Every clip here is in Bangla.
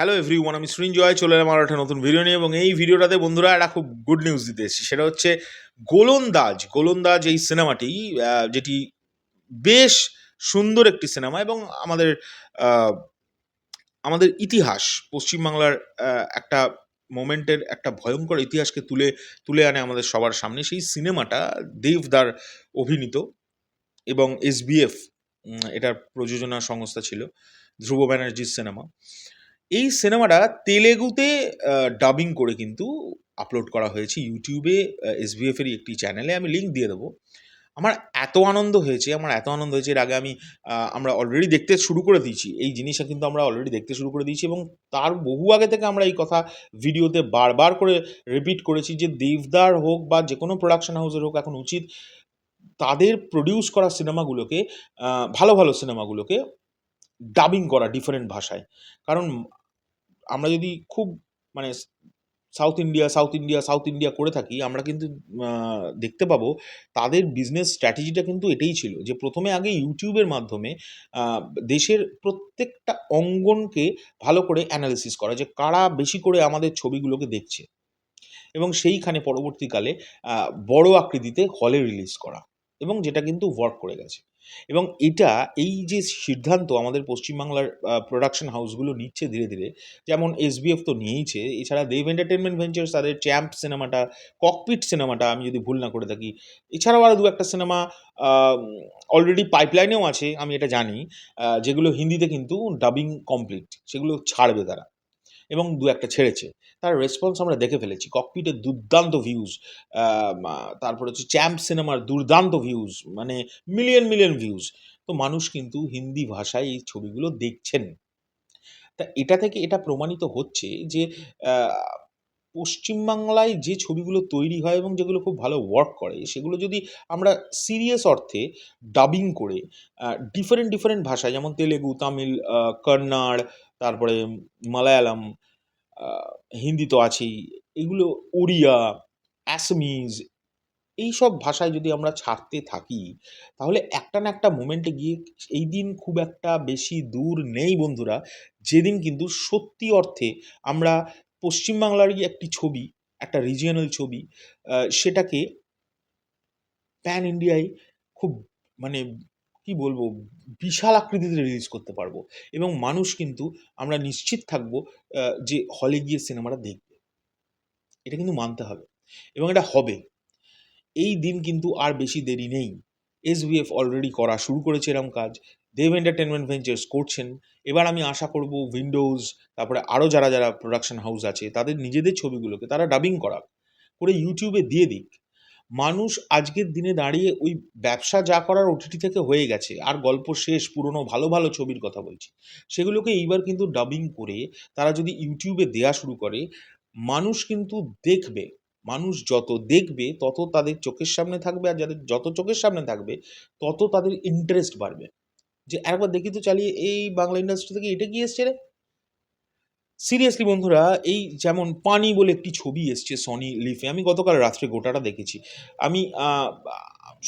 হ্যালো এভরিওয়ান আমি সৃঞ্জয় চলে এলাম আর একটা নতুন ভিডিও নিয়ে এবং এই ভিডিওটাতে বন্ধুরা একটা খুব গুড নিউজ দিতে এসেছি। সেটা হচ্ছে গোলন্দাজ গোলন্দাজ এই সিনেমাটি যেটি বেশ সুন্দর একটি সিনেমা এবং আমাদের আমাদের ইতিহাস, পশ্চিমবাংলার একটা মোমেন্টের একটা ভয়ঙ্কর ইতিহাসকে তুলে তুলে আনে আমাদের সবার সামনে। সেই সিনেমাটা দেবদার অভিনীত এবং এসবিএফ এটার প্রযোজনা সংস্থা ছিল, ধ্রুব ব্যানার্জির সিনেমা এই সিনেমাটা তেলেগুতে ডাবিং করে কিন্তু আপলোড করা হয়েছে। ইউটিউবে এসবিএফ এরই একটি চ্যানেলে আমি লিঙ্ক দিয়ে দেবো। আমার এত আনন্দ হয়েছে, আমার এত আনন্দ হয়েছে, এর আগে আমি আমরা অলরেডি দেখতে শুরু করে দিয়েছি। এই জিনিসটা কিন্তু আমরা অলরেডি দেখতে শুরু করে দিয়েছি এবং তার বহু আগে থেকে আমরা এই কথা ভিডিওতে বারবার করে রিপিট করেছি যে দেবদার হোক বা যে কোনো প্রোডাকশন হাউসের হোক, এখন উচিত তাদের প্রডিউস করা সিনেমাগুলোকে ভালো ভালো সিনেমাগুলোকে ডাবিং করা ডিফারেন্ট ভাষায়। কারণ আমরা যদি খুব মানে South India South India South India করে থাকি, আমরা কিন্তু দেখতে পাবো তাদের বিজনেস স্ট্র্যাটেজিটা কিন্তু এটাই ছিল যে প্রথমে আগে ইউটিউবের মাধ্যমে দেশের প্রত্যেকটা অঙ্গনকে ভালো করে অ্যানালিসিস করা যে কারা বেশি করে আমাদের ছবিগুলোকে দেখছে। এবং সেইখানে পরবর্তীকালে বড় আকৃতিতে হলে রিলিজ করা এবং যেটা কিন্তু ওয়ার্ক করে গেছে। এবং এটা, এই যে সিদ্ধান্ত আমাদের পশ্চিমবাংলার প্রোডাকশন হাউসগুলো নিচ্ছে ধীরে ধীরে, যেমন এস এসবিএফ তো নিয়েইছে, এছাড়া দেব এন্টারটেনমেন্ট ভেঞ্চার্স তাদের চ্যাম্প সিনেমাটা ককপিট সিনেমাটা আমি যদি ভুল না করে থাকি, এছাড়াও আরও দু একটা সিনেমা অলরেডি পাইপলাইনেও আছে, আমি এটা জানি যেগুলো হিন্দিতে কিন্তু ডাবিং কমপ্লিট সেগুলো ছাড়বে তারা। এবং দু একটা ছেড়েছে। তার রেসপন্স আমরা দেখে ফেলেছি। ককপিটের দুর্দান্ত ভিউজ তারপর হচ্ছে চ্যাম্প সিনেমার দুর্দান্ত ভিউজ মানে মিলিয়ন মিলিয়ন ভিউজ তো মানুষ কিন্তু হিন্দি ভাষায় এই ছবিগুলো দেখছেন। তা এটা থেকে এটা প্রমাণিত হচ্ছে যে পশ্চিমবাংলায় যে ছবিগুলো তৈরি হয় এবং যেগুলো খুব ভালো ওয়ার্ক করে, সেগুলো যদি আমরা সিরিয়াস অর্থে ডাবিং করে ডিফারেন্ট ডিফারেন্ট ভাষায়, যেমন তেলেগু, তামিল কন্নড়, তারপরে মালায়ালাম হিন্দি তো আছেই, এগুলো ওড়িয়া অ্যাসমিজ এই সব ভাষায় যদি আমরা ছাড়তে থাকি, তাহলে একটা না একটা মোমেন্টে গিয়ে এই দিন খুব একটা বেশি দূর নেই বন্ধুরা, যেদিন কিন্তু সত্যি অর্থে আমরা পশ্চিমবাংলারই একটি ছবি, একটা রিজিয়নাল ছবি সেটাকে প্যান ইন্ডিয়ায় খুব মানে কি বলব, বিশাল আকৃতিতে রিলিজ করতে পারব এবং মানুষ কিন্তু আমরা নিশ্চিত থাকব যে হলে গিয়ে সিনেমাটা দেখবে। এটা কিন্তু মানতে হবে এবং এটা হবে। এই দিন কিন্তু আর বেশি দেরি নেই। এসবিএফ অলরেডি করা শুরু করেছে এরম কাজ। দেব এন্টারটেনমেন্ট ভেঞ্চার্স করছেন। এবার আমি আশা করব উইন্ডোজ তারপরে আরও যারা যারা প্রোডাকশন হাউস আছে, তাদের নিজেদের ছবিগুলোকে তারা ডাবিং করা করে ইউটিউবে দিয়ে দিক। মানুষ আজকের দিনে দাঁড়িয়ে ওই ব্যবসা যা করার ওটিটি থেকে হয়ে গেছে, আর গল্প শেষ, পুরনো, ভালো ভালো ছবির কথা বলছি, সেগুলোকে এইবার কিন্তু ডাবিং করে তারা যদি ইউটিউবে দেয়া শুরু করে, মানুষ কিন্তু দেখবে, মানুষ যত দেখবে, তত তাদের চোখের সামনে থাকবে, আর যাদের, যত চোখের সামনে থাকবে, তত তাদের ইন্টারেস্ট বাড়বে। যে একবার দেখি তো চালিয়ে এই বাংলা ইন্ডাস্ট্রি থেকে এটা কি এসছে রে? সিরিয়াসলি বন্ধুরা, এই যেমন পানি বলে একটি ছবি এসছে সনি লিফে আমি গতকাল রাত্রে গোটাটা দেখেছি। আমি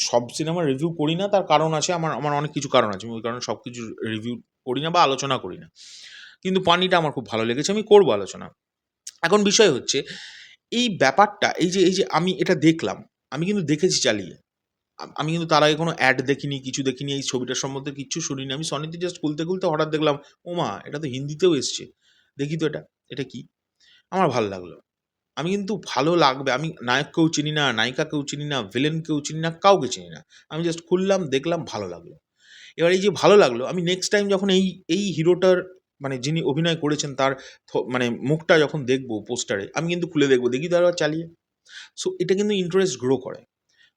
সব সিনেমা রিভিউ করি না, তার কারণ আছে, আমার আমার অনেক কিছু কারণ আছে, আমি ওই কারণে সব কিছু রিভিউ করি না বা আলোচনা করি না। কিন্তু পানিটা আমার খুব ভালো লেগেছে, আমি করব আলোচনা। এখন বিষয় হচ্ছে, এই ব্যাপারটা, এই যে এই যে আমি এটা দেখলাম, আমি কিন্তু দেখেছি চালিয়ে। আম- কিন্তু তার আগে কোনো অ্যাড দেখিনি, কিছু দেখিনি, এই ছবিটার সম্বন্ধে কিচ্ছু শুনিনি। আমি সনিতে জাস্ট খুলতে খুলতে হঠাৎ দেখলাম, ওমা, এটা তো হিন্দিতেও এসছে। দেখি তো এটা এটা কি? আমার ভালো লাগল। আমি কিন্তু ভালো লাগবে, আমি নায়ককেও চিনি না, নায়িকাকেও চিনি না ভিলেনকেও চিনি না, কাউকে চিনি না। আমি জাস্ট খুললাম, দেখলাম, ভালো লাগল। এবার এই যে ভালো লাগল, আমি নেক্সট টাইম যখন এই এই হিরোটার মানে যিনি অভিনয় করেছেন, তার মানে মুখটা যখন দেখব পোস্টারে আমি কিন্তু খুলে দেখব, দেখি তো আবার চালিয়ে। সো এটা কিন্তু ইন্টারেস্ট গ্রো করে।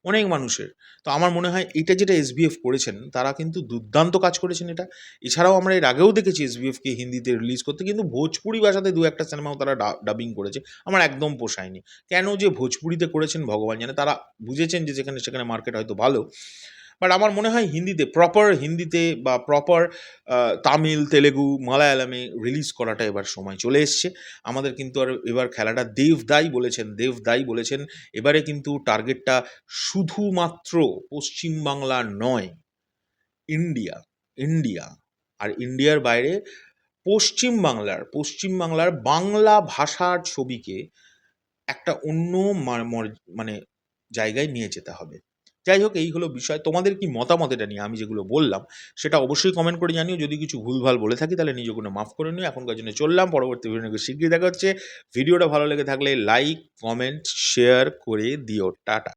অনেক মানুষের। তো আমার মনে হয় এটা যেটা এসবিএফ করেছেন, তারা কিন্তু দুর্দান্ত কাজ করেছেন এটা। এছাড়াও আমরা এর আগেও দেখেছি এসবিএফকে হিন্দিতে রিলিজ করতে, কিন্তু ভোজপুরি ভাষাতে দু একটা সিনেমাও তারা ডাবিং করেছে। আমার একদম পোষায়নি। কেন যে ভোজপুরিতে করেছেন ভগবান জানে, তারা বুঝেছেন যে যেখানে সেখানে মার্কেট হয়তো ভালো। বাট আমার মনে হয় হিন্দিতে প্রপার হিন্দিতে বা প্রপার তামিল, তেলেগু, মালায়ালামে রিলিজ করাটা এবার সময় চলে এসছে। আমাদের কিন্তু আর এবার খেলাটা দেবদাই বলেছেন দেবদাই বলেছেন। এবারে কিন্তু টার্গেটটা শুধুমাত্র পশ্চিমবাংলা নয়, ইন্ডিয়া ইন্ডিয়া আর ইন্ডিয়ার বাইরে পশ্চিম বাংলার পশ্চিম বাংলার বাংলা ভাষার ছবিকে একটা অন্য মানে জায়গায় নিয়ে যেতে হবে। যাই হোক, এই হলো বিষয়। তোমাদের কি মতামত এটা নিয়ে? আমি যেগুলো বললাম, সেটা অবশ্যই কমেন্ট করে জানিও। যদি কিছু ভুলভাল বলে থাকি, তাহলে নিজে কোনো মাফ করে নিও। এখনকার জন্য চললাম। পরবর্তী ভিডিও শিগগিরি দেখা হচ্ছে। ভিডিওটা ভালো লেগে থাকলে লাইক কমেন্ট শেয়ার করে দিও। টাটা।